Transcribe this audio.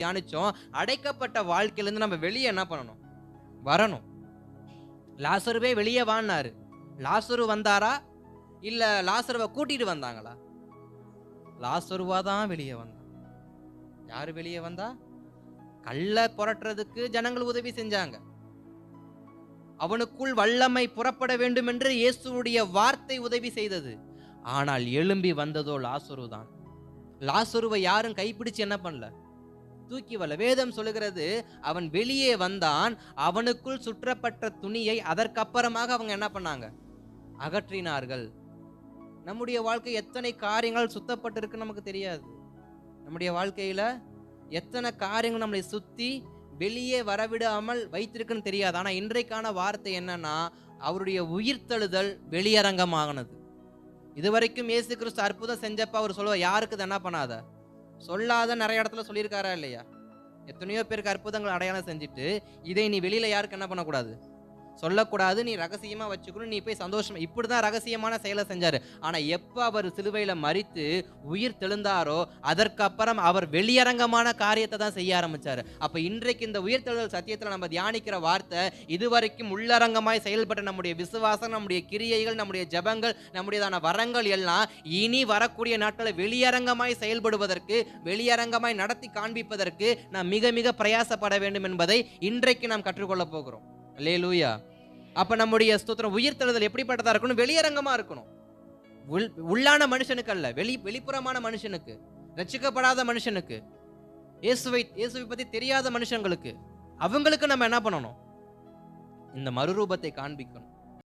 தியானிச்சோம் அடைக்கப்பட்ட வாழ்க்கையிலேருந்து நம்ம வெளியே என்ன பண்ணணும்? வரணும். லாசருவே வெளியே வான்னாரு. லாசரு வந்தாரா? இல்ல லாசருவை கூட்டிட்டு வந்தாங்களா? லாசருவா தான் வெளியே வந்தான் யாரு வெளியே வந்தா? கள்ள புரட்டுறதுக்கு ஜனங்கள் உதவி செஞ்சாங்க. அவனுக்குள் வல்லமை புறப்பட வேண்டும் என்று இயேசுடைய வார்த்தை உதவி செய்தது. ஆனால் எழும்பி வந்ததோ லாசுரு தான் லாசுருவை யாரும் கைப்பிடிச்சு என்ன பண்ணல? தூக்கி வரல வேதம் சொல்லுகிறது அவன் வெளியே வந்தான் அவனுக்குள் சுற்றப்பட்ட துணியை அதற்கப்புறமாக அவங்க என்ன பண்ணாங்க? அகற்றினார்கள். நம்முடைய வாழ்க்கை எத்தனை காரியங்கள் சுத்தப்பட்டிருக்கு நமக்கு தெரியாது. நம்முடைய வாழ்க்கையில எத்தனை காரியங்கள் நம்மளை சுத்தி வெளியே வரவிடாமல் வைத்திருக்குன்னு தெரியாது. ஆனா இன்றைக்கான வார்த்தை என்னன்னா அவருடைய உயிர்த்தழுதல் வெளியரங்கமாகனது இதுவரைக்கும் இயேசு கிறிஸ்து அற்புதம் செஞ்சப்ப அவர் சொல்லுவார் யாருக்கு என்ன பண்ணாத? சொல்லாத நிறைய இடத்துல சொல்லியிருக்காரா இல்லையா? எத்தனையோ பேருக்கு அற்புதங்கள் அடையாளம் செஞ்சுட்டு இதை நீ வெளியில யாருக்கு என்ன பண்ணக்கூடாது? சொல்லக்கூடாது நீ ரகசியமா வச்சுக்கணும் நீ போய் சந்தோஷமா இப்படிதான் ரகசியமான செயலை செஞ்சாரு. ஆனா எப்ப அவர் சிலுவையில மறித்து உயிர் தெழுந்தாரோ அதற்கப்புறம் அவர் வெளியரங்கமான காரியத்தை தான் செய்ய ஆரம்பிச்சாரு. அப்ப இன்றைக்கு இந்த உயிர் தெழுதல் சத்தியத்துல நம்ம தியானிக்கிற வார்த்தை இதுவரைக்கும் உள்ளரங்கமாய் செயல்பட்ட நம்முடைய விசுவாசம் நம்முடைய கிரியைகள் நம்முடைய ஜெபங்கள் நம்முடையதான வரங்கள் எல்லாம் இனி வரக்கூடிய நாட்களை வெளியரங்கமாய் செயல்படுவதற்கு வெளியரங்கமாய் நடத்தி காண்பிப்பதற்கு நாம் மிக மிக பிரயாசப்பட வேண்டும் என்பதை இன்றைக்கு நாம் கற்றுக்கொள்ளப் போகிறோம். லேலூயா அப்ப நம்முடைய ஸ்தோத்திரம் உயிர்த்தெழுதல் எப்படிப்பட்டதா இருக்கணும்? வெளியரங்கமா இருக்கணும். உள் உள்ளான மனுஷனுக்கு அல்ல வெளி வெளிப்புறமான மனுஷனுக்கு ரட்சிக்கப்படாத மனுஷனுக்கு இயேசுவை இயேசுவை பத்தி தெரியாத மனுஷங்களுக்கு அவங்களுக்கு நம்ம என்ன பண்ணணும்? இந்த மறுரூபத்தை காண்பிக்கணும்.